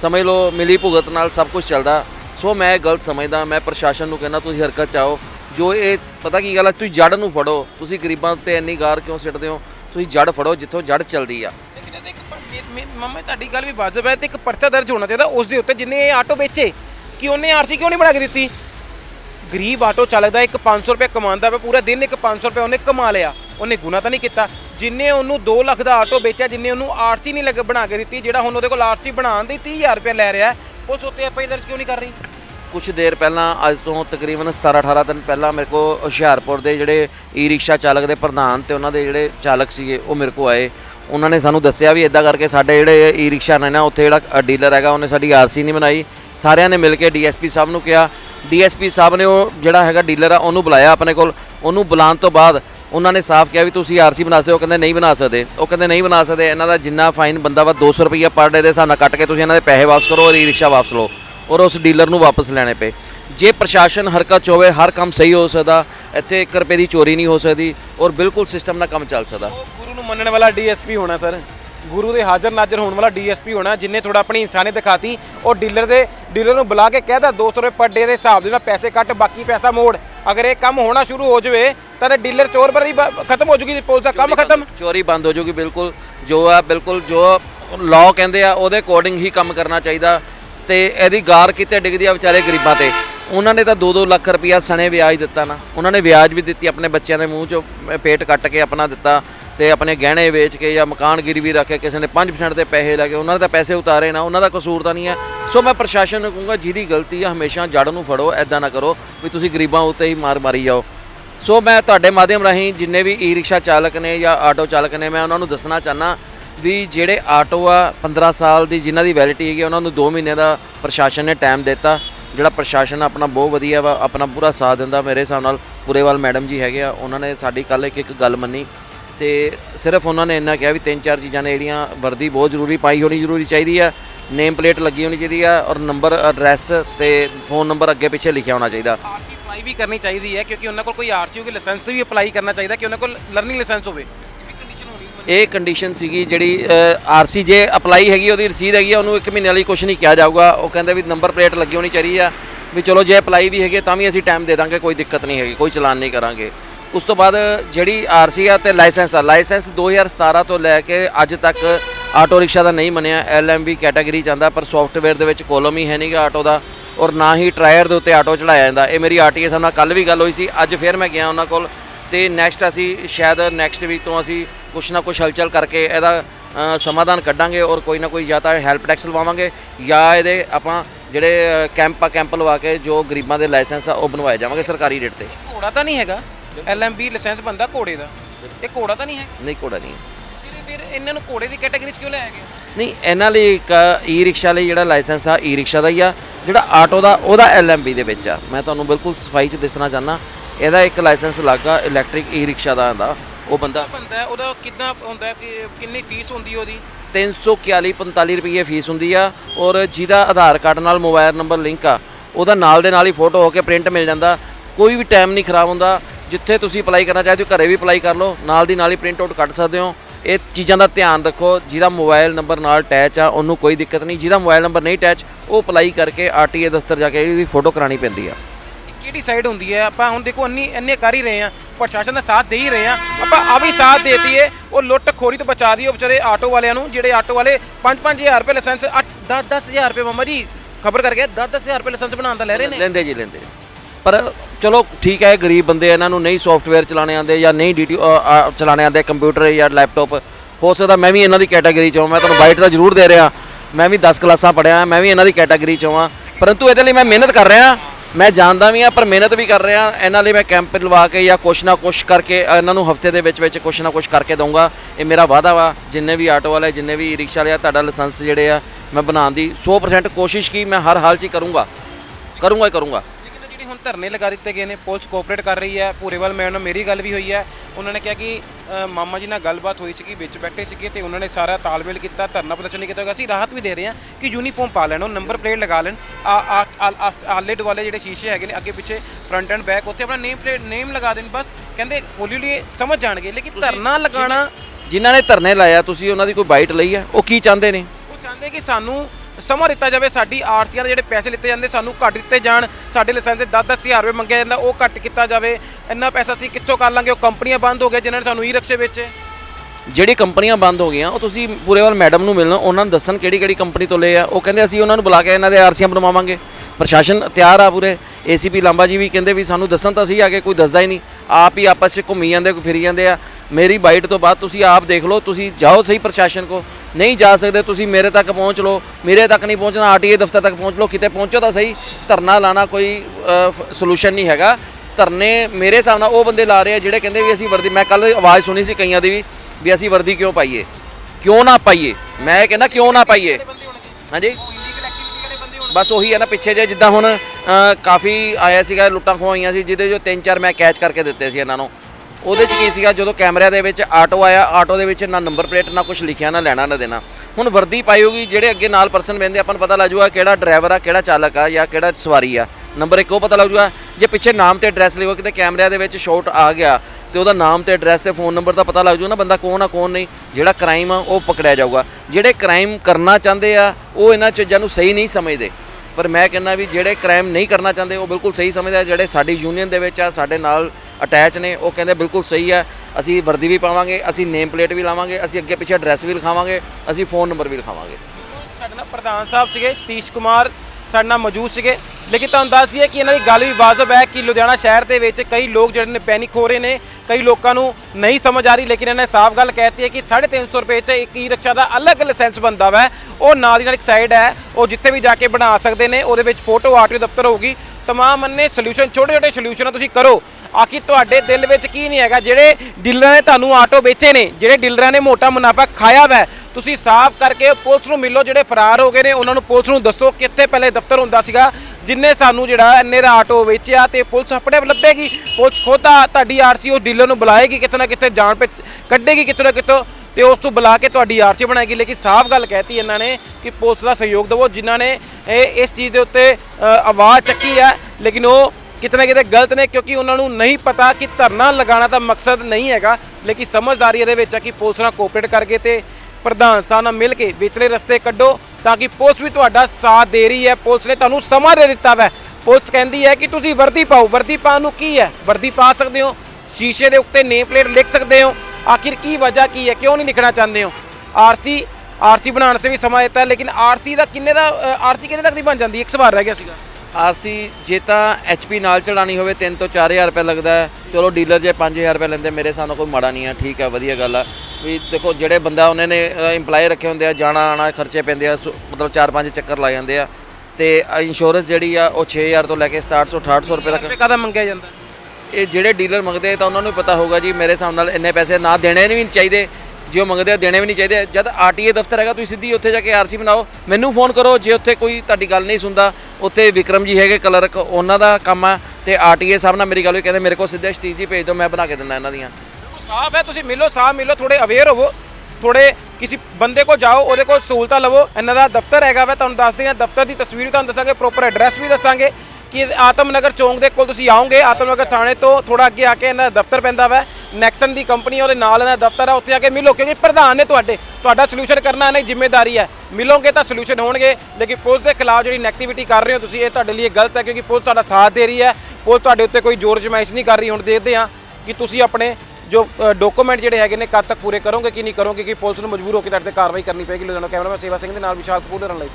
Speaker 1: ਸਮਝ ਲਓ ਮਿਲੀ ਭੁਗਤ ਨਾਲ ਸਭ ਕੁਝ ਚੱਲਦਾ। ਸੋ ਮੈਂ ਇਹ ਗਲਤ ਸਮਝਦਾ ਮੈਂ ਪ੍ਰਸ਼ਾਸਨ ਨੂੰ ਕਹਿੰਦਾ ਤੁਸੀਂ ਹਰਕਤ ਚਾਓ ਜੋ ਇਹ ਪਤਾ ਕੀ ਗੱਲ ਹੈ ਤੁਸੀਂ ਜੜ ਨੂੰ ਫੜੋ ਤੁਸੀਂ ਗਰੀਬਾਂ ਉੱਤੇ ਇੰਨੀ ਗਾਰ ਕਿਉਂ ਸਿੱਟਦੇ ਹੋ? ਤੁਸੀਂ ਜੜ ਫੜੋ ਜਿੱਥੋਂ ਜੜ ਚੱਲਦੀ ਆ।
Speaker 2: ਲੇਕਿਨ ਇਹਦੇ ਇੱਕ ਪਰ- ਮੇ- ਮੇ- ਮਾਮਾ ਤੁਹਾਡੀ ਗੱਲ ਵੀ ਵਾਜਬ ਹੈ ਤੇ ਇੱਕ ਪਰਚਾ ਦਰਜ ਹੋਣਾ ਚਾਹੀਦਾ ਉਸ ਦੇ ਉੱਤੇ। ਜਿੰਨੇ ਇਹ ਆਟੋ ਵੇਚੇ ਕਿ ਉਹਨੇ ਆਰਸੀ ਕਿਉਂ ਨਹੀਂ ਬਣਾ ਕੇ ਦਿੱਤੀ? ਗਰੀਬ ਆਟੋ ਚਾਲਕ ਦਾ ਇੱਕ 500 ਰੁਪਏ ਕਮਾਉਂਦਾ ਵਾ ਪੂਰਾ ਦਿਨ ਇੱਕ 500 ਰੁਪਏ ਉਹਨੇ ਕਮਾ ਲਿਆ। ਉਹਨੇ ਗੁਨਾਹ ਤਾਂ ਨਹੀਂ ਕੀਤਾ। ਜਿੰਨੇ ਉਹਨੂੰ 2 ਲੱਖ ਦਾ ਆਟੋ ਵੇਚਿਆ ਜਿੰਨੇ ਉਹਨੂੰ ਆਰਸੀ ਨਹੀਂ ਲੱਗ ਬਣਾ ਕੇ ਦਿੱਤੀ ਜਿਹੜਾ ਹੁਣ ਉਹਦੇ ਕੋਲ ਆਰਸੀ ਬਣਾਉਣ ਦੀ 30000 ਰੁਪਏ ਲੈ ਰਿਹਾ ਹੈ, ਪੁਲਿਸ ਉੱਤੇ ਐਫਆਈ ਦਰਜ ਕਿਉਂ ਨਹੀਂ ਕਰ ਰਹੀ?
Speaker 1: ਕੁਝ ਦੇਰ ਪਹਿਲਾਂ, ਅੱਜ ਤੋਂ ਤਕਰੀਬਨ 17 18 ਦਿਨ ਪਹਿਲਾਂ ਮੇਰੇ ਕੋ ਹੁਸ਼ਿਆਰਪੁਰ ਦੇ ਜਿਹੜੇ ਈ ਰਿਕਸ਼ਾ ਚਾਲਕ ਦੇ ਪ੍ਰਧਾਨ ਤੇ ਉਹਨਾਂ ਦੇ ਜਿਹੜੇ ਚਾਲਕ ਸੀਗੇ, ਉਹ ਮੇਰੇ ਕੋ ਆਏ। ਉਹਨਾਂ ਨੇ ਸਾਨੂੰ ਦੱਸਿਆ ਵੀ ਇਦਾਂ ਕਰਕੇ ਸਾਡੇ ਜਿਹੜੇ ਈ ਰਿਕਸ਼ਾ ਨੇ ਨਾ, ਉੱਥੇ ਜਿਹੜਾ ਡੀਲਰ ਹੈਗਾ, ਉਹਨੇ ਸਾਡੀ ਆਰਸੀ ਨਹੀਂ ਬਣਾਈ। ਸਾਰਿਆਂ ਨੇ ਮਿਲ ਕੇ ਡੀਐਸਪੀ ਸਾਹਿਬ ਨੂੰ ਕਿਹਾ। ਡੀਐਸਪੀ ਸਾਹਿਬ ਨੇ ਉਹ ਜਿਹੜਾ ਹੈਗਾ ਡੀਲਰ ਆ, ਉਹਨੂੰ ਬੁਲਾਇਆ ਆਪਣੇ ਕੋਲ। ਉਹਨੂੰ ਬੁਲਾਉਣ ਤੋਂ ਬਾਅਦ ਉਹਨਾਂ ਨੇ ਸਾਫ਼ ਕਿਹਾ ਵੀ ਤੁਸੀਂ ਆਰਸੀ ਬਣਾ ਸਕਦੇ ਹੋ, ਉਹ ਕਹਿੰਦੇ ਨਹੀਂ ਬਣਾ ਸਕਦੇ। ਉਹ ਕਹਿੰਦੇ ਨਹੀਂ ਬਣਾ ਸਕਦੇ, ਇਹਨਾਂ ਦਾ ਜਿੰਨਾ ਫਾਈਨ ਬੰਦਾ ਵਾ 200 ਰੁਪਈਆ ਪਰ ਡੇ ਦੇ ਹਿਸਾਬ ਨਾਲ ਕੱਟ ਕੇ ਤੁਸੀਂ ਇਹਨਾਂ ਦੇ ਪੈਸੇ ਵਾਪਸ ਕਰੋ ਔਰ ਈ ਰਿਕਸ਼ਾ ਵਾਪਸ ਲਓ। ਔਰ ਉਸ ਡੀਲਰ ਨੂੰ ਵਾਪਸ ਲੈਣੇ ਪਏ। ਜੇ ਪ੍ਰਸ਼ਾਸਨ ਹਰਕਤ 'ਚ ਹੋਵੇ ਹਰ ਕੰਮ ਸਹੀ ਹੋ ਸਕਦਾ ਇੱਥੇ 1 ਰੁਪਏ ਦੀ ਚੋਰੀ ਨਹੀਂ ਹੋ ਸਕਦੀ ਔਰ ਬਿਲਕੁਲ ਸਿਸਟਮ ਨਾਲ ਕੰਮ ਚੱਲ ਸਕਦਾ।
Speaker 2: ਗੁਰੂ ਨੂੰ ਮੰਨਣ ਵਾਲਾ ਡੀਐਸਪੀ ਹੋਣਾ ਸਰ। ਗੁਰੂ ਦੇ ਹਾਜ਼ਰ ਨਾਜ਼ਰ ਹੋਣ ਵਾਲਾ ਡੀਐਸਪੀ ਹੋਣਾ ਜਿੰਨੇ ਥੋੜਾ ਆਪਣੀ ਇਨਸਾਨੀਅਤ ਦਿਖਾਤੀ ਉਹ ਡੀਲਰ ਦੇ ਡੀਲਰ ਨੂੰ ਬੁਲਾ ਕੇ ਕਹਿਦਾ 200 ਰੁਪਏ ਪਰ ਡੇ ਦੇ ਹਿਸਾਬ ਦੇ ਨਾਲ ਪੈਸੇ ਕੱਟ ਬਾਕੀ ਪੈਸਾ ਮੋੜ। ਅਗਰ ਇਹ ਕੰਮ ਹੋਣਾ ਸ਼ੁਰੂ ਹੋ ਜਾਵੇ ਤਾਂ ਡੀਲਰ ਚੋਰ ਬਰੀ ਖਤਮ ਹੋ ਜੂਗੀ ਪੁਲਿਸ ਦਾ ਕੰਮ ਖਤਮ।
Speaker 1: ਚੋਰੀ ਬੰਦ ਹੋ ਜਾਊਗੀ ਬਿਲਕੁਲ। ਜੋ ਆ ਬਿਲਕੁਲ ਜੋ ਲਾਅ ਕਹਿੰਦੇ ਆ ਉਹਦੇ ਅਕੋਰਡਿੰਗ ਹੀ ਕੰਮ ਕਰਨਾ ਚਾਹੀਦਾ। ਤੇ ਇਹਦੀ ਗਾਰ ਕਿਤੇ ਡਿੱਗਦੀ ਆ ਵਿਚਾਰੇ ਗਰੀਬਾਂ ਤੇ। ਉਹਨਾਂ ਨੇ ਤਾਂ 2-2 ਲੱਖ ਰੁਪਇਆ ਸਣੇ ਵਿਆਜ ਦਿੱਤਾ ਨਾ। ਉਹਨਾਂ ਨੇ ਵਿਆਜ ਵੀ ਦਿੱਤੀ, ਆਪਣੇ ਬੱਚਿਆਂ ਦੇ ਮੂੰਹ 'ਚੋਂ ਪੇਟ ਕੱਟ ਕੇ ਆਪਣਾ ਦਿੱਤਾ ਤੇ ਆਪਣੇ ਗਹਿਣੇ ਵੇਚ ਕੇ ਜਾਂ ਮਕਾਨ ਗਿਰਵੀ ਰੱਖ ਕੇ ਕਿਸੇ ਨੇ 5% ਦੇ ਪੈਸੇ ਲੈ ਕੇ ਉਹਨਾਂ ਦੇ ਤਾਂ ਪੈਸੇ ਉਤਾਰੇ ਨਾ, ਉਹਨਾਂ ਦਾ ਕਸੂਰ ਤਾਂ ਨਹੀਂ ਹੈ। ਸੋ ਮੈਂ ਪ੍ਰਸ਼ਾਸਨ ਨੂੰ ਕਹੂੰਗਾ, ਜਿਹਦੀ ਗਲਤੀ ਆ, ਹਮੇਸ਼ਾ ਜੜ ਨੂੰ ਫੜੋ ਐਦਾਂ ਨਾ ਕਰੋ ਵੀ ਤੁਸੀਂ ਗਰੀਬਾਂ ਉੱਤੇ ਹੀ ਮਾਰ ਮਾਰੀ ਜਾਓ। ਸੋ ਮੈਂ ਤੁਹਾਡੇ ਮਾਧਿਅਮ ਰਾਹੀਂ ਜਿੰਨੇ ਵੀ ਈ ਰਿਕਸ਼ਾ ਚਾਲਕ ਨੇ ਜਾਂ ਆਟੋ ਚਾਲਕ ਨੇ, ਮੈਂ ਉਹਨਾਂ ਨੂੰ ਦੱਸਣਾ ਚਾਹਨਾ ਵੀ ਜਿਹੜੇ ਆਟੋ ਆ 15 ਸਾਲ ਦੀ ਜਿਨ੍ਹਾਂ ਦੀ ਵੈਲਿਟੀ ਹੈਗੀ ਉਹਨਾਂ ਨੂੰ 2 ਮਹੀਨੇ ਦਾ ਪ੍ਰਸ਼ਾਸਨ ਨੇ ਟਾਈਮ ਦਿੱਤਾ। ਜਿਹੜਾ ਪ੍ਰਸ਼ਾਸਨ ਆਪਣਾ ਬਹੁਤ ਵਧੀਆ ਵਾ, ਆਪਣਾ ਪੂਰਾ ਸਾਥ ਦਿੰਦਾ ਮੇਰੇ ਹਿਸਾਬ ਨਾਲ। ਪੂਰੇਵਾਲ ਮੈਡਮ ਜੀ ਹੈਗੇ ਆ, ਉਹਨਾਂ ਨੇ ਸਾਡੀ ਕੱਲ ਇੱਕ ਇੱਕ ਗੱਲ ਮੰਨੀ। ਤੇ ਸਿਰਫ ਉਹਨਾਂ ਨੇ ਇੰਨਾ ਕਿਹਾ ਵੀ ਤਿੰਨ ਚਾਰ ਚੀਜ਼ਾਂ ਨੇ ਜਿਹੜੀਆਂ ਵਰਦੀ ਬਹੁਤ ਜ਼ਰੂਰੀ, ਪਾਈ ਹੋਣੀ ਜ਼ਰੂਰੀ ਚਾਹੀਦੀ ਆ। ਨੇਮ ਪਲੇਟ ਲੱਗੀ ਹੋਣੀ ਚਾਹੀਦੀ ਆ ਔਰ ਨੰਬਰ ਐਡਰੈਸ ਤੇ ਫੋਨ ਨੰਬਰ ਅੱਗੇ ਪਿੱਛੇ ਲਿਖਿਆ ਹੋਣਾ ਚਾਹੀਦਾ।
Speaker 2: ਆਰਸੀ ਅਪਲਾਈ ਵੀ ਕਰਨੀ ਚਾਹੀਦੀ ਹੈ, ਕਿਉਂਕਿ ਉਹਨਾਂ ਕੋਲ ਕੋਈ ਆਰਸੀ ਹੋਵੇ ਲਾਇਸੈਂਸ ਵੀ ਅਪਲਾਈ ਕਰਨਾ ਚਾਹੀਦਾ, ਕਿ ਉਹਨਾਂ ਕੋਲ ਲਰਨਿੰਗ ਲਾਇਸੈਂਸ ਹੋਵੇ। ਇਹ ਕੰਡੀਸ਼ਨ
Speaker 1: ਸੀਗੀ ਜਿਹੜੀ ਆਰਸੀ ਜੇ ਅਪਲਾਈ ਹੈਗੀ ਉਹਦੀ ਰਸੀਦ ਹੈਗੀ ਆ ਉਹਨੂੰ 1 ਮਹੀਨੇ ਲਈ ਕੁਝ ਨਹੀਂ ਕਿਹਾ ਜਾਊਗਾ। ਉਹ ਕਹਿੰਦੇ ਵੀ ਨੰਬਰ ਪਲੇਟ ਲੱਗੀ ਹੋਣੀ ਚਾਹੀਦੀ ਆ ਵੀ ਚਲੋ ਜੇ ਅਪਲਾਈ ਵੀ ਹੈਗੀ ਆ, ਤਾਂ ਵੀ ਅਸੀਂ ਟਾਈਮ ਦੇ ਦਾਂਗੇ ਕੋਈ ਦਿੱਕਤ ਨਹੀਂ ਹੈਗੀ ਕੋਈ ਚਲਾਨ ਨਹੀਂ ਕਰਾਂਗੇ। ਉਸ ਤੋਂ ਬਾਅਦ ਜਿਹੜੀ ਆਰਸੀ ਆ ਤੇ ਲਾਇਸੈਂਸ ਆ ਲਾਇਸੈਂਸ 2017 ਤੋਂ ਲੈ ਕੇ ਅੱਜ ਤੱਕ ਆਟੋ ਰਿਕਸ਼ਾ ਦਾ ਨਹੀਂ ਮੰਨਿਆ ਐਲਐਮਵੀ ਕੈਟਾਗਰੀ ਚ ਆਂਦਾ ਪਰ ਸੌਫਟਵੇਅਰ ਦੇ ਵਿੱਚ ਕੋਲਮ ਹੀ ਹੈ ਨਹੀਂਗਾ ਆਟੋ ਦਾ ਔਰ ਨਾ ਹੀ ਟਰਾਇਰ ਦੇ ਉੱਤੇ ਆਟੋ ਚੜਾਇਆ ਜਾਂਦਾ। ਇਹ ਮੇਰੀ ਆਰਟੀਏ ਸਾਹਿਬ ਨਾਲ ਕੱਲ ਵੀ ਗੱਲ ਹੋਈ ਸੀ ਅੱਜ ਫਿਰ ਮੈਂ ਗਿਆ ਉਹਨਾਂ ਕੋਲ ਤੇ ਨੈਕਸਟ ਅਸੀਂ ਸ਼ਾਇਦ ਨੈਕਸਟ ਵੀਕ ਤੋਂ ਅਸੀਂ ਕੁਛ ਨਾ ਕੁਛ ਹਲਚਲ ਕਰਕੇ ਇਹਦਾ ਸਮਾਧਾਨ ਕੱਢਾਂਗੇ ਔਰ ਕੋਈ ਨਾ ਕੋਈ ਜਾਂ ਤਾਂ ਹੈਲਪ ਟੈਕਸ ਲਵਾਵਾਂਗੇ ਜਾਂ ਇਹਦੇ ਆਪਾਂ ਜਿਹੜੇ ਕੈਂਪ ਆ ਕੈਂਪ ਲਵਾ ਕੇ ਜੋ ਗਰੀਬਾਂ ਦੇ ਲਾਇਸੈਂਸ ਆ ਉਹ ਬਣਵਾਏ ਜਾਵਾਂਗੇ ਸਰਕਾਰੀ ਰੇਟ ਤੇ।
Speaker 2: ਘੋੜਾ ਤਾਂ ਨਹੀਂ ਹੈਗਾ? ਐਲਐਮਬੀ ਲਾਇਸੈਂਸ ਬੰਦਾ ਘੋੜੇ ਦਾ। ਇਹ ਘੋੜਾ ਤਾਂ ਨਹੀਂ ਹੈ
Speaker 1: ਨਹੀਂ ਕੋੜਾ ਨਹੀਂ
Speaker 2: ਫਿਰ ਇਹਨਾਂ ਨੂੰ ਘੋੜੇ ਦੀ ਕੈਟਾਗਰੀ 'ਚ ਕਿਉਂ ਲਿਆਇਆ ਗਿਆ
Speaker 1: ਨਹੀਂ ਇਹਨਾਂ ਲਈ ਇੱਕ ਈ ਰਿਕਸ਼ਾ ਲਈ ਜਿਹੜਾ ਲਾਇਸੈਂਸ ਆ ਈ ਰਿਕਸ਼ਾ ਦਾ ਹੀ ਆ ਜਿਹੜਾ ਆਟੋ ਦਾ ਉਹਦਾ ਐਲਐਮਬੀ ਦੇ ਵਿੱਚ ਆ। ਮੈਂ ਤੁਹਾਨੂੰ ਬਿਲਕੁਲ ਸਫ਼ਾਈ 'ਚ ਦੱਸਣਾ ਚਾਹਨਾ ਇਹਦਾ ਇੱਕ ਲਾਇਸੈਂਸ ਲੱਗਾ ਇਲੈਕਟ੍ਰਿਕ ਈ ਰਿਕਸ਼ਾ ਦਾ ਆਂਦਾ ਉਹ ਬੰਦਾ?
Speaker 2: ਬੰਦਾ ਹੈ, ਉਹਦਾ ਕਿੰਨਾ ਹੁੰਦਾ ਹੈ ਕਿ ਕਿੰਨੀ ਫੀਸ ਹੁੰਦੀ ਹੈ ਉਹਦੀ?
Speaker 1: 341 45 ਰੁਪਏ ਫੀਸ ਹੁੰਦੀ ਆ ਔਰ ਜਿਹਦਾ ਆਧਾਰ ਕਾਰਡ ਨਾਲ ਮੋਬਾਈਲ ਨੰਬਰ ਲਿੰਕ ਆ ਉਹਦਾ ਨਾਲ ਦੇ ਨਾਲ ਹੀ ਫੋਟੋ ਹੋ ਕੇ ਪ੍ਰਿੰਟ ਮਿਲ ਜਾਂਦਾ। ਕੋਈ ਵੀ ਟਾਈਮ ਨਹੀਂ ਖਰਾਬ ਹੁੰਦਾ। ਜਿੱਥੇ ਤੁਸੀਂ ਅਪਲਾਈ ਕਰਨਾ ਚਾਹਦੇ ਹੋ ਘਰੇ ਵੀ ਅਪਲਾਈ ਕਰ ਲਓ ਨਾਲ ਦੀ ਨਾਲ ਹੀ ਪ੍ਰਿੰਟ ਆਊਟ ਕੱਢ ਸਕਦੇ ਹੋ। ਇਹ ਚੀਜ਼ਾਂ ਦਾ ਧਿਆਨ ਰੱਖੋ। ਜਿਹਦਾ ਮੋਬਾਈਲ ਨੰਬਰ ਨਾਲ ਅਟੈਚ ਆ ਉਹਨੂੰ ਕੋਈ ਦਿੱਕਤ ਨਹੀਂ। ਜਿਹਦਾ ਮੋਬਾਈਲ ਨੰਬਰ ਨਹੀਂ ਅਟੈਚ ਉਹ ਅਪਲਾਈ ਕਰਕੇ ਆਰਟੀਏ ਦਫ਼ਤਰ ਜਾ ਕੇ ਇਹਦੀ ਫੋਟੋ ਕਰਾਣੀ ਪੈਂਦੀ ਆ।
Speaker 2: ਇਹ ਸਾਈਡ ਹੁੰਦੀ ਹੈ, ਆਪਾਂ ਹੁਣ ਦੇਖੋ ਅੰਨੀ ਇੰਨੇ ਕਰ ਹੀ ਰਹੇ ਆ ਪ੍ਰਸ਼ਾਸਨ ਦਾ ਸਾਥ ਦੇ ਹੀ ਰਹੇ ਆ ਆਪਾਂ ਆ ਵੀ ਸਾਥ ਦੇਤੀ ਏ ਉਹ ਲੁੱਟ ਖੋਰੀ ਤੋਂ ਬਚਾ ਦਈਏ ਉਹ ਵਿਚਾਰੇ ਆਟੋ ਵਾਲਿਆਂ ਨੂੰ, ਜਿਹੜੇ ਆਟੋ ਵਾਲੇ 5-5000 ਰੁਪਏ ਲਾਇਸੈਂਸ 10-10000 ਰੁਪਏ ਮਾਮਾ ਜੀ ਖਬਰ ਕਰਕੇ 10-10000 ਰੁਪਏ ਲਾਇਸੈਂਸ ਬਣਾਉਣ ਦਾ ਲੈ ਰਹੇ ਨੇ।
Speaker 1: ਲੈਂਦੇ ਜੀ, ਲੈਂਦੇ। ਪਰ ਚਲੋ ਠੀਕ ਹੈ, ਗਰੀਬ ਬੰਦੇ ਇਹਨਾਂ ਨੂੰ ਨਹੀਂ ਸੌਫਟਵੇਅਰ ਚਲਾਣੇ ਆਉਂਦੇ ਜਾਂ ਨਹੀਂ ਡੀਟੀ ਚਲਾਣੇ ਆਉਂਦੇ ਕੰਪਿਊਟਰ ਜਾਂ ਲੈਪਟਾਪ ਹੋ ਸਕਦਾ ਮੈਂ ਵੀ ਇਹਨਾਂ ਦੀ ਕੈਟਾਗਰੀ 'ਚ ਚੋਂ ਮੈਂ ਤੁਹਾਨੂੰ ਬਾਈਟ ਤਾਂ ਜ਼ਰੂਰ ਦੇ ਰਿਹਾ। ਮੈਂ ਵੀ 10 ਕਲਾਸਾਂ ਪੜਿਆ ਮੈਂ ਵੀ ਇਹਨਾਂ ਦੀ ਕੈਟਾਗਰੀ 'ਚ ਆ ਪਰੰਤੂ ਇਹਦੇ ਲਈ ਮੈਂ ਮਿਹਨਤ ਕਰ ਰਿਹਾ। ਮੈਂ ਜਾਣਦਾ ਵੀ ਆ ਪਰ ਮਿਹਨਤ ਵੀ ਕਰ ਰਿਹਾ। ਇਹਨਾਂ ਲਈ ਮੈਂ ਕੈਂਪ ਲਵਾ ਕੇ ਜਾਂ ਕੁਛ ਨਾ ਕੁਛ ਕਰਕੇ ਇਹਨਾਂ ਨੂੰ ਹਫ਼ਤੇ ਦੇ ਵਿੱਚ ਵਿੱਚ ਕੁਛ ਨਾ ਕੁਛ ਕਰਕੇ ਦਊਂਗਾ। ਇਹ ਮੇਰਾ ਵਾਅਦਾ ਵਾ। ਜਿੰਨੇ ਵੀ ਆਟੋ ਵਾਲੇ, ਜਿੰਨੇ ਵੀ ਰਿਕਸ਼ਾ ਵਾਲੇ ਆ, ਤੁਹਾਡਾ ਲਾਇਸੈਂਸ ਜਿਹੜੇ ਆ, ਮੈਂ ਬਣਾਉਣ ਦੀ 100% ਕੋਸ਼ਿਸ਼ ਕੀ, ਮੈਂ ਹਰ ਹਾਲ 'ਚ ਹੀ ਕਰੂੰਗਾ। ਕਰੂੰਗਾ ਹੀ ਕਰੂੰਗਾ।
Speaker 2: ਹੁਣ ਹੁਣ ਧਰਨੇ ਲਗਾ ਦਿੱਤੇ ਗਏ ਨੇ ਪੁਲਿਸ ਕੋਆਪਰੇਟ ਕਰ ਰਹੀ ਹੈ। ਪੂਰੇਵਾਲ ਮੈਨ ਨਾਲ ਮੇਰੀ ਗੱਲ ਵੀ ਹੋਈ ਹੈ। ਉਹਨਾਂ ਨੇ ਕਿਹਾ ਕਿ ਅ, ਮਾਮਾ ਜੀ ਨਾਲ ਗੱਲਬਾਤ ਹੋਈ ਸੀ ਕਿ ਵਿੱਚ ਬੈਠੇ ਸੀਗੇ ਤੇ ਉਹਨਾਂ ਨੇ ਸਾਰਾ ਤਾਲਮੇਲ ਕੀਤਾ ਧਰਨਾ ਪ੍ਰਦਰਸ਼ਨ ਨਹੀਂ ਕੀਤਾ। ਹੋਇਆ। ਅਸੀਂ ਰਾਹਤ ਵੀ ਦੇ ਰਹੇ ਹਾਂ ਕਿ ਯੂਨੀਫਾਰਮ ਪਾ ਲੈਣ ਉਹ ਨੰਬਰ ਪਲੇਟ ਲਗਾ ਲੈਣ। ਆ ਆ- ਆ- ਆ- ਆਲੇ ਦੁਆਲੇ ਜਿਹੜੇ ਸ਼ੀਸ਼ੇ ਹੈਗੇ ਨੇ ਅੱਗੇ ਪਿੱਛੇ ਫਰੰਟ ਐਂਡ ਬੈਕ ਉੱਥੇ ਆਪਣਾ ਨੇਮ ਪਲੇਟ ਨੇਮ ਲਗਾ ਦੇਣ। ਬਸ ਕਹਿੰਦੇ ਹੌਲੀ ਹੌਲੀ ਸਮਝ ਜਾਣਗੇ ਲੇਕਿਨ ਧਰਨਾ ਲਗਾਉਣਾ
Speaker 1: ਜਿਨ੍ਹਾਂ ਨੇ ਧਰਨੇ ਲਾਇਆ ਤੁਸੀਂ ਉਹਨਾਂ ਦੀ ਕੋਈ ਬਾਈਟ ਲਈ ਹੈ ਉਹ ਕੀ ਚਾਹੁੰਦੇ ਨੇ?
Speaker 2: ਉਹ ਚਾਹੁੰਦੇ ਕਿ ਸਾਨੂੰ ਸਮਾਂ ਦਿੱਤਾ ਜਾਵੇ, ਸਾਡੀ ਆਰਸੀਆਂ ਦੇ ਜਿਹੜੇ ਪੈਸੇ ਲਿੱਤੇ ਜਾਂਦੇ, ਸਾਨੂੰ ਘੱਟ ਦਿੱਤੇ ਜਾਣ, ਸਾਡੇ ਲਾਇਸੈਂਸ ਦੇ 10-10 ਹਜ਼ਾਰ ਰੁਪਏ ਮੰਗਿਆ ਜਾਂਦਾ, ਉਹ ਘੱਟ ਕੀਤਾ ਜਾਵੇ। ਇੰਨਾ ਪੈਸਾ ਅਸੀਂ ਕਿੱਥੋਂ ਕਰ ਲਾਂਗੇ? ਉਹ ਕੰਪਨੀਆਂ ਬੰਦ ਹੋ ਗਈਆਂ ਜਿਨ੍ਹਾਂ ਨੇ ਸਾਨੂੰ ਈ ਰਿਕਸ਼ੇ ਵੇਚੇ।
Speaker 1: ਜਿਹੜੀ ਕੰਪਨੀਆਂ ਬੰਦ ਹੋ ਗਈਆਂ, ਉਹ ਤੁਸੀਂ ਪੂਰੇਵਾਲ ਮੈਡਮ ਨੂੰ ਮਿਲਣਾ, ਉਹਨਾਂ ਨੂੰ ਦੱਸਣ ਕਿਹੜੀ ਕਿਹੜੀ ਕੰਪਨੀ ਤੋਂ ਲਏ ਆ। ਉਹ ਕਹਿੰਦੇ ਅਸੀਂ ਉਹਨਾਂ ਨੂੰ ਬੁਲਾ ਕੇ ਇਹਨਾਂ ਦੇ ਆਰਸੀਆਂ ਬਣਵਾਵਾਂਗੇ। ਪ੍ਰਸ਼ਾਸਨ ਤਿਆਰ ਆ ਪੂਰੇ। ਏਸੀਪੀ ਲਾਂਬਾ ਜੀ ਵੀ ਕਹਿੰਦੇ ਵੀ ਸਾਨੂੰ ਦੱਸਣ ਤਾਂ ਸਹੀ ਆ ਕੇ ਕੋਈ ਦੱਸਦਾ ਹੀ ਨਹੀਂ। ਆਪ ਹੀ ਆਪਸ 'ਚ ਘੁੰਮੀ ਜਾਂਦੇ ਕੋਈ ਫਿਰੀ ਜਾਂਦੇ ਆ। ਮੇਰੀ ਬਾਈਟ ਤੋਂ ਬਾਅਦ ਤੁਸੀਂ ਆਪ ਦੇਖ ਲਓ, ਤੁਸੀਂ ਜਾਓ ਸਹੀ ਪ੍ਰਸ਼ਾਸਨ ਕੋ ਨਹੀਂ ਜਾ ਸਕਦੇ ਤੁਸੀਂ ਮੇਰੇ ਤੱਕ ਪਹੁੰਚ ਲਓ। ਮੇਰੇ ਤੱਕ ਨਹੀਂ ਪਹੁੰਚਣਾ ਆਰਟੀਏ ਦਫ਼ਤਰ ਤੱਕ ਪਹੁੰਚ ਲਓ। ਕਿਤੇ ਪਹੁੰਚੋ ਤਾਂ ਸਹੀ। ਧਰਨਾ ਲਾਣਾ ਕੋਈ ਸੋਲੂਸ਼ਨ ਨਹੀਂ ਹੈਗਾ। ਧਰਨੇ ਮੇਰੇ ਹਿਸਾਬ ਨਾਲ ਉਹ ਬੰਦੇ ਲਾ ਰਹੇ ਆ ਜਿਹੜੇ ਕਹਿੰਦੇ ਵੀ ਅਸੀਂ ਵਰਦੀ ਮੈਂ ਕੱਲ ਆਵਾਜ਼ ਸੁਣੀ ਸੀ ਕਈਆਂ ਦੀ ਵੀ ਵੀ ਅਸੀਂ ਵਰਦੀ ਕਿਉਂ ਪਾਈਏ? ਕਿਉਂ ਨਾ ਪਾਈਏ? ਮੈਂ ਕਹਿੰਦਾ ਕਿਉਂ ਨਾ ਪਾਈਏ? ਹਾਂਜੀ? ਬਸ ਉਹੀ ਹੈ ਨਾ ਪਿੱਛੇ ਜੇ ਜਿੱਦਾਂ ਹੁਣ ਕਾਫੀ ਆਇਆ ਸੀਗਾ ਲੁੱਟਾਂ ਖੋਈਆਂ ਸੀ ਜਿਹਦੇ ਜੋ ਤਿੰਨ ਚਾਰ ਮੈਂ ਕੈਚ ਕਰਕੇ ਦਿੱਤੇ ਸੀ ਇਹਨਾਂ ਨੂੰ। ਉਹਦੇ ਚ ਕੀ ਸੀਗਾ, ਜਦੋਂ ਕੈਮਰਿਆਂ ਦੇ ਵਿੱਚ ਆਟੋ ਆਇਆ, ਆਟੋ ਦੇ ਵਿੱਚ ਨਾ ਨੰਬਰ ਪਲੇਟ, ਨਾ ਕੁਝ ਲਿਖਿਆ, ਨਾ ਲੈਣਾ, ਨਾ ਦੇਣਾ। ਹੁਣ ਵਰਦੀ ਪਾਈ ਹੋਗੀ ਜਿਹੜੇ ਅੱਗੇ ਨਾਲ ਪਰਸਨ ਬੈੰਦੇ ਆਪਾਂ ਨੂੰ ਪਤਾ ਲੱਗ ਜਾਊਗਾ ਕਿਹੜਾ ਡਰਾਈਵਰ ਆ, ਕਿਹੜਾ ਚਾਲਕ ਆ, ਜਾਂ ਕਿਹੜਾ ਸਵਾਰੀ ਆ। ਨੰਬਰ ਇੱਕ ਉਹ ਪਤਾ ਲੱਗ ਜਾਊਗਾ ਜੇ ਪਿੱਛੇ ਨਾਮ ਤੇ ਐਡਰੈਸ ਲਿਖੋ, ਕਿਤੇ ਕੈਮਰਿਆਂ ਦੇ ਵਿੱਚ ਸ਼ਾਟ ਆ ਗਿਆ, ਤੇ ਉਹਦਾ ਨਾਮ ਤੇ ਐਡਰੈਸ ਤੇ ਫੋਨ ਨੰਬਰ ਦਾ ਪਤਾ ਲੱਗ ਜਾਊ ਨਾ, ਬੰਦਾ ਕੌਣ ਆ, ਕੌਣ ਨਹੀਂ, ਜਿਹੜਾ ਕ੍ਰਾਈਮ ਆ, ਉਹ ਪਕੜਿਆ ਜਾਊਗਾ। ਜਿਹੜੇ ਕ੍ਰਾਈਮ ਕਰਨਾ ਚਾਹੁੰਦੇ ਆ, ਉਹ ਇਹਨਾਂ ਚੀਜ਼ਾਂ ਨੂੰ ਸਹੀ ਨਹੀਂ ਸਮਝਦੇ। ਪਰ ਮੈਂ ਕਹਿੰਦਾ ਵੀ ਜਿਹੜੇ ਕ੍ਰਾਈਮ ਨਹੀਂ ਕਰਨਾ ਚਾਹੁੰਦੇ, ਉਹ ਬਿਲਕੁਲ ਸਹੀ ਸਮਝਦੇ ਆ, ਜਿਹੜੇ ਸਾਡੀ ਯੂਨੀਅਨ ਦੇ ਵਿੱਚ ਆ, ਸਾਡੇ ਨਾਲ ਅਟੈਚ ਨੇ, ਉਹ ਕਹਿੰਦੇ ਬਿਲਕੁਲ ਸਹੀ ਹੈ, ਅਸੀਂ ਵਰਦੀ ਵੀ ਪਾਵਾਂਗੇ, ਅਸੀਂ ਨੇਮ ਪਲੇਟ ਵੀ ਲਾਵਾਂਗੇ, ਅਸੀਂ ਅੱਗੇ ਪਿੱਛੇ ਐਡਰੈਸ ਵੀ ਲਿਖਾਵਾਂਗੇ, ਅਸੀਂ ਫੋਨ ਨੰਬਰ ਵੀ ਲਿਖਾਵਾਂਗੇ।
Speaker 2: ਸਾਡੇ ਨਾਲ ਪ੍ਰਧਾਨ ਸਾਹਿਬ ਸੀਗੇ, ਸਤੀਸ਼ ਕੁਮਾਰ ਸਾਡੇ ਨਾਲ ਮੌਜੂਦ ਸੀਗੇ। ਲੇਕਿਨ ਤੁਹਾਨੂੰ ਦੱਸ ਦਈਏ ਕਿ ਇਹਨਾਂ ਦੀ ਗੱਲ ਵੀ ਵਾਜਬ ਹੈ ਕਿ ਲੁਧਿਆਣਾ ਸ਼ਹਿਰ ਦੇ ਵਿੱਚ ਕਈ ਲੋਕ ਜਿਹੜੇ ਨੇ ਪੈਨਿਕ ਹੋ ਰਹੇ ਨੇ, ਕਈ ਲੋਕਾਂ ਨੂੰ ਨਹੀਂ ਸਮਝ ਆ ਰਹੀ, ਲੇਕਿਨ ਇਹਨਾਂ ਨੇ ਸਾਫ਼ ਗੱਲ ਕਹਿਤੀ ਹੈ ਕਿ 350 ਰੁਪਏ 'ਚ ਇੱਕ ਈ ਰਿਕਸ਼ਾ ਦਾ ਅਲੱਗ ਲਾਇਸੈਂਸ ਬਣਦਾ ਵੈ। ਉਹ ਨਾਲ ਦੀ ਨਾਲ ਇੱਕ ਸਾਈਡ ਹੈ, ਉਹ ਜਿੱਥੇ ਵੀ ਜਾ ਕੇ ਬਣਾ ਸਕਦੇ ਨੇ, ਉਹਦੇ ਵਿੱਚ ਫੋਟੋ ਆਰਟੀਓ ਦਫ਼ਤਰ ਹੋਊਗੀ। ਤਮਾਮ ਅੰਨੇ ਸੋਲੂਸ਼ਨ ਛੋਟੇ ਛੋਟੇ ਸੋਲੂਸ਼ਨ ਤੁਸੀਂ ਕਰੋ। ਆਖਿਰ ਤੁਹਾਡੇ ਦਿਲ ਵਿੱਚ ਕੀ ਨਹੀਂ ਹੈਗਾ? ਜਿਹੜੇ ਡੀਲਰਾਂ ਨੇ ਤੁਹਾਨੂੰ ਆਟੋ ਵੇਚੇ ਨੇ, ਜਿਹੜੇ ਡੀਲਰਾਂ ਨੇ ਮੋਟਾ ਮੁਨਾਫਾ ਖਾਇਆ ਵੈ ਤੁਸੀਂ ਸਾਫ਼ ਕਰਕੇ ਪੁਲਿਸ ਨੂੰ ਮਿਲੋ, ਜਿਹੜੇ ਫਰਾਰ ਹੋ ਗਏ ਨੇ, ਉਹਨਾਂ ਨੂੰ ਪੁਲਿਸ ਨੂੰ ਦੱਸੋ ਕਿੱਥੇ ਪਹਿਲੇ ਦਫ਼ਤਰ ਹੁੰਦਾ ਸੀਗਾ, ਜਿੰਨੇ ਸਾਨੂੰ ਜਿਹੜਾ ਇੰਨੇ ਦਾ ਆਟੋ ਵੇਚਿਆ ਤੇ ਪੁਲਿਸ ਆਪਣੇ ਲੱਭੇਗੀ। ਪੁਲਿਸ ਖੁਦ ਆ, ਤੁਹਾਡੀ ਆਰਸੀ ਉਸ ਡੀਲਰ ਨੂੰ ਬੁਲਾਏਗੀ, ਕਿਤੇ ਨਾ ਕਿਤੇ ਜਾਣ ਪੇ ਕੱਢੇਗੀ, ਕਿਤੇ ਨਾ ਕਿਤੋਂ, ਤੇ ਉਸ ਤੋਂ ਬੁਲਾ ਕੇ ਤੁਹਾਡੀ ਆਰਸੀ ਬਣਾਏਗੀ। ਲੇਕਿਨ ਸਾਫ਼ ਗੱਲ ਕਹਿਤੀ ਇਹਨਾਂ ਨੇ ਕਿ ਪੁਲਿਸ ਦਾ ਸਹਿਯੋਗ ਦਿਵੋ, ਜਿਨ੍ਹਾਂ ਨੇ ਇਹ ਇਸ ਚੀਜ਼ ਦੇ ਉੱਤੇ ਆਵਾਜ਼ ਚੱਕੀ ਹੈ। ਲੇਕਿਨ ਉਹ ਕਿਤੇ ਨਾ ਕਿਤੇ ਗਲਤ ਨੇ, ਕਿਉਂਕਿ ਉਹਨਾਂ ਨੂੰ ਨਹੀਂ ਪਤਾ ਕਿ ਧਰਨਾ ਲਗਾਉਣਾ ਤਾਂ ਮਕਸਦ ਨਹੀਂ ਹੈਗਾ। ਲੇਕਿਨ ਸਮਝਦਾਰੀ ਇਹਦੇ ਵਿੱਚ ਆ ਕਿ ਪੁਲਿਸ ਨਾਲ ਕੋਆਪਰੇਟ ਕਰਕੇ ਤੇ ਪ੍ਰਧਾਨ ਸਾਹਿਬ ਨਾਲ ਮਿਲ ਕੇ ਵਿਚਲੇ ਰਸਤੇ ਕੱਢੋ ਤਾਂ ਕਿ ਪੁਲਿਸ ਵੀ ਤੁਹਾਡਾ ਸਾਥ ਦੇ ਰਹੀ ਹੈ। ਪੁਲਿਸ ਨੇ ਤੁਹਾਨੂੰ ਸਮਾਂ ਦੇ ਦਿੱਤਾ ਵੈ। ਪੁਲਿਸ ਕਹਿੰਦੀ ਹੈ ਕਿ ਤੁਸੀਂ ਵਰਦੀ ਪਾਓ। ਵਰਦੀ ਪਾਉਣ ਨੂੰ ਕੀ ਹੈ? ਵਰਦੀ ਪਾ ਸਕਦੇ ਹੋ ਸ਼ੀਸ਼ੇ ਦੇ ਉੱਤੇ ਨੇਮ ਪਲੇਟ ਲਿਖ ਸਕਦੇ ਹੋ। ਆਖਿਰ ਕੀ ਵਜ੍ਹਾ ਕੀ ਹੈ? ਕਿਉਂ ਨਹੀਂ ਲਿਖਣਾ ਚਾਹੁੰਦੇ ਹੋ? ਆਰਸੀ ਆਰਸੀ ਬਣਾਉਣ ਸੇ ਵੀ ਸਮਾਂ ਦਿੱਤਾ ਹੈ, ਲੇਕਿਨ ਆਰਸੀ ਦਾ ਕਿੰਨੇ ਦਾ ਆਰਸੀ ਕਿੰਨੇ ਤੱਕ ਦੀ ਬਣ ਜਾਂਦੀ? ਇੱਕ ਸਵਾਲ ਰਹਿ ਗਿਆ ਸੀਗਾ।
Speaker 1: ਆਰਸੀ ਜੇ ਤਾਂ ਐਚਪੀ ਨਾਲ ਚੜਾਣੀ ਹੋਵੇ 3 ਤੋਂ 4000 ਰੁਪਏ ਲੱਗਦਾ ਚਲੋ ਡੀਲਰ ਜੇ 5000 ਰੁਪਏ ਲੈਂਦੇ ਮੇਰੇ ਸਾਨੂੰ ਕੋਈ ਮਾੜਾ ਨਹੀਂ ਹੈ। ਠੀਕ ਹੈ ਵਧੀਆ ਗੱਲ ਆ ਵੀ ਦੇਖੋ ਜਿਹੜੇ ਬੰਦਾ ਉਹਨਾਂ ਨੇ EMPLOYE ਰੱਖੇ ਹੁੰਦੇ ਆ ਜਾਣਾ ਆਣਾ ਖਰਚੇ ਪੈਂਦੇ ਆ ਸੋ- ਮਤਲਬ 4-5 ਚੱਕਰ ਲਾ ਜਾਂਦੇ ਆ। ਤੇ ਇੰਸ਼ੋਰੈਂਸ ਜਿਹੜੀ ਆ ਉਹ 6000 ਤੋਂ ਲੈ ਕੇ 6700 6800 ਰੁਪਏ ਤੱਕ।
Speaker 2: ਕਦਾ ਮੰਗਿਆ ਜਾਂਦਾ?
Speaker 1: ਇਹ ਜਿਹੜੇ ਡੀਲਰ ਮੰਗਦੇ ਆ ਤਾਂ ਉਹਨਾਂ ਨੂੰ ਪਤਾ ਹੋਊਗਾ ਜੀ ਮੇਰੇ ਹਿਸਾਬ ਨਾਲ ਇੰਨੇ ਪੈਸੇ ਨਾ ਦੇਣੇ ਨਹੀਂ ਚਾਹੀਦੇ। ਜੇ ਉਹ ਮੰਗਦੇ ਆ ਦੇਣੇ ਵੀ ਨਹੀਂ ਚਾਹੀਦੇ। ਜਦ ਆਰਟੀਏ ਦਫ਼ਤਰ ਹੈਗਾ ਤੁਸੀਂ ਸਿੱਧੀ ਉੱਥੇ ਜਾ ਕੇ ਆਰਸੀ ਬਣਾਓ। ਮੈਨੂੰ ਫੋਨ ਕਰੋ ਜੇ ਉੱਥੇ ਕੋਈ ਤੁਹਾਡੀ ਗੱਲ ਨਹੀਂ ਸੁਣਦਾ। ਉੱਥੇ ਵਿਕਰਮ ਜੀ ਹੈਗੇ ਕਲਰਕ ਉਹਨਾਂ ਦਾ ਕੰਮ ਆ। ਤੇ ਆਰਟੀਏ ਸਾਹਿਬ ਨਾਲ ਮੇਰੀ ਗੱਲ ਹੋਈ ਕਹਿੰਦੇ ਮੇਰੇ ਕੋਲ ਸਿੱਧੇ ਸਤੀਸ਼ ਜੀ ਭੇਜ ਦਿਓ ਮੈਂ ਬਣਾ ਕੇ ਦਿੰਦਾ ਇਹਨਾਂ ਦੀਆਂ।
Speaker 2: ਸਾਫ਼ ਹੈ, ਤੁਸੀਂ ਮਿਲੋ, ਸਾਫ਼ ਮਿਲੋ ਥੋੜੇ ਅਵੇਅਰ ਹੋਵੋ ਥੋੜੇ ਕਿਸੇ ਬੰਦੇ ਕੋਲ ਜਾਓ, ਉਹਦੇ ਕੋਲ ਸਹੂਲਤਾਂ ਲਵੋ, ਇਹਨਾਂ ਦਾ ਦਫ਼ਤਰ ਹੈਗਾ ਵਾ, ਤੁਹਾਨੂੰ ਦੱਸਦੇ ਹਾਂ ਦਫ਼ਤਰ ਦੀ ਤਸਵੀਰ ਤੁਹਾਨੂੰ ਦੱਸਾਂਗੇ ਪ੍ਰੋਪਰ ਐਡਰੈਸ ਵੀ ਦੱਸਾਂਗੇ, ਕਿ ਆਤਮ ਨਗਰ ਚੌਂਕ ਦੇ ਕੋਲ ਤੁਸੀਂ ਆਓਗੇ ਆਤਮ ਨਗਰ ਥਾਣੇ ਤੋਂ ਥੋੜਾ ਅੱਗੇ ਆ ਕੇ ਇਹਨਾਂ ਦਾ ਦਫ਼ਤਰ ਪੈਂਦਾ ਵਾ ਨੈਕਸਨ ਦੀ ਕੰਪਨੀ ਉਹਦੇ ਨਾਲ ਇਹਨਾਂ ਦਾ ਦਫ਼ਤਰ ਹੈ ਉੱਥੇ ਆ ਕੇ ਮਿਲੋ, ਕਿਉਂਕਿ ਪ੍ਰਧਾਨ ਨੇ ਤੁਹਾਡੇ, ਤੁਹਾਡਾ ਸੋਲੂਸ਼ਨ ਕਰਨਾ ਇਹਨਾਂ ਦੀ ਜ਼ਿੰਮੇਵਾਰੀ ਹੈ, ਮਿਲੋਗੇ ਤਾਂ ਸੋਲੂਸ਼ਨ ਹੋਣਗੇ, ਲੇਕਿਨ ਪੁਲਿਸ ਦੇ ਖਿਲਾਫ ਜਿਹੜੀ ਨੈਗੇਟਿਵਿਟੀ ਕਰ ਰਹੇ ਹੋ ਤੁਸੀਂ, ਇਹ ਤੁਹਾਡੇ ਲਈ ਗਲਤ ਹੈ, ਕਿਉਂਕਿ ਪੁਲਿਸ ਤੁਹਾਡਾ ਸਾਥ ਦੇ ਰਹੀ ਹੈ, ਪੁਲਿਸ ਤੁਹਾਡੇ ਉੱਤੇ ਕੋਈ ਜ਼ੋਰ ਜਮਾਇਸ਼ ਨਹੀਂ ਕਰ ਰਹੀ, ਹੁਣ ਦੇਖਦੇ ਹਾਂ ਕਿ ਤੁਸੀਂ ਆਪਣੇ ਜੋ ਡਾਕੂਮੈਂਟ ਜਿਹੜੇ ਹੈਗੇ ਨੇ, ਕਦ ਤੱਕ ਪੂਰੇ ਕਰੋਗੇ, ਕਿ ਨਹੀਂ ਕਰੋਗੇ, ਕਿ ਪੁਲਿਸ ਨੂੰ ਮਜਬੂਰ ਹੋ ਕੇ ਤੁਹਾਡੇ ਤੇ ਕਾਰਵਾਈ ਕਰਨੀ ਪਏਗੀ? ਲੁਧਿਆਣਾ ਕੈਮਰਾਮੈਨ ਸੇਵਾ ਸਿੰਘ ਦੇ ਨਾਲ ਵਿਸ਼ਾਲ ਕਪੂਰ ਦੇ ਨਾਲ ਲਈ।